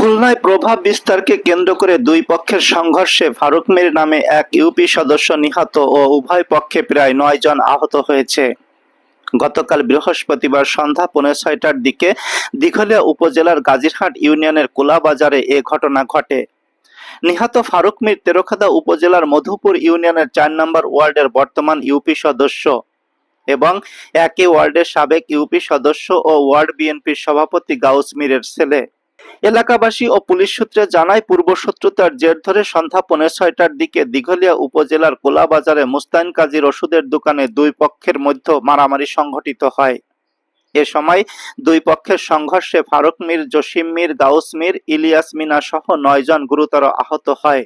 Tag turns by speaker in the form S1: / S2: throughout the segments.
S1: খুলনায় প্রভাব বিস্তারকে কেন্দ্র করে দুই পক্ষের সংঘর্ষে ফারুক মীর নামে এক ইউপি সদস্য নিহত ও উভয় পক্ষে প্রায় নয় জন আহত হয়েছে। গতকাল বৃহস্পতিবার সন্ধ্যা পৌনে ছয়টার দিকে দিঘলিয়া উপজেলার গাজীরহাট ইউনিয়নের কোলাবাজারে এ ঘটনা ঘটে। নিহত ফারুক মীর তেরোখাদা উপজেলার মধুপুর ইউনিয়নের চার নম্বর ওয়ার্ডের বর্তমান ইউপি সদস্য এবং একই ওয়ার্ডের সাবেক ইউপি সদস্য ও ওয়ার্ড বিএনপির সভাপতি গাউস মীরের ছেলে। এলাকাবাসী ও পুলিশ সূত্রে জানায় পূর্বশত্রুতার জের ধরে সন্ধ্যা পৌনে ছয়টার দিকে দিঘলিয়া উপজেলার কোলাবাজারে মুস্তাইন কাজীর ওষুধের দোকানে দুই পক্ষের মধ্যে মারামারি সংঘটিত হয়। এ সময় দুই পক্ষের সংঘর্ষে ফারুক মীর, জসিম মীর, গাউস মীর, ইলিয়াস মিনা সহ নয় জন গুরুতর আহত হয়।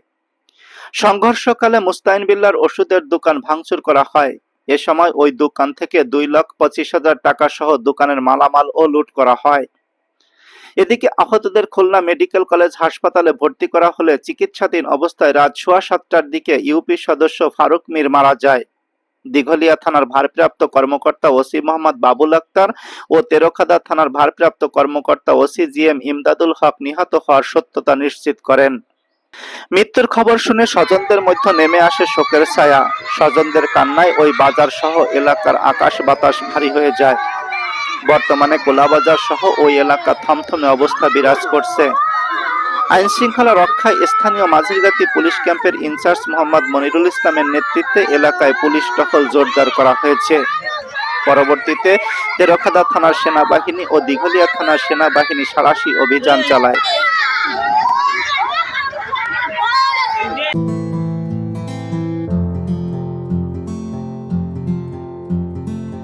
S1: সংঘর্ষকালে মুস্তাইন বিল্লার ওষুধের দোকান ভাঙচুর করা হয়। এ সময় ওই দোকান থেকে দুই লাখ পঁচিশ হাজার টাকা সহ দোকানের মালামাল ও লুট করা হয়। এদিকে আহতদের খুলনা মেডিকেল কলেজ হাসপাতালে ভর্তি করা হলে চিকিৎসাধীন অবস্থায় রাত সোয়া সাতটার দিকে ইউপি সদস্য ফারুক মীর মারা যায়। দিঘলিয়া থানার ভারপ্রাপ্ত কর্মকর্তা ওসি মোহাম্মদ বাবুল আক্তার ও তেরোখাদা থানার ভারপ্রাপ্ত কর্মকর্তা OC G M Imdadul Haque নিহত হওয়ার সত্যতা নিশ্চিত করেন। মৃত্যুর খবর শুনে স্বজনদের মধ্যে নেমে আসে শোকের ছায়া। স্বজনদের কান্নায় ওই বাজার সহ এলাকার আকাশ বাতাস ভারী হয়ে যায়। বর্তমানে গোলাবাজার সহ ওই এলাকা থমথমে অবস্থা বিরাজ করছে। আইন শৃঙ্খলা রক্ষায় স্থানীয় মাঝিরগাতি পুলিশ ক্যাম্পের ইনচার্জ মোহাম্মদ মনিরুল ইসলামের নেতৃত্বে এলাকায় পুলিশ টহল জোরদার করা হয়েছে। পরবর্তীতে তেরখাদা থানার সেনাবাহিনী ও দিঘলিয়া থানার সেনাবাহিনী সারাশি অভিযান চালায়।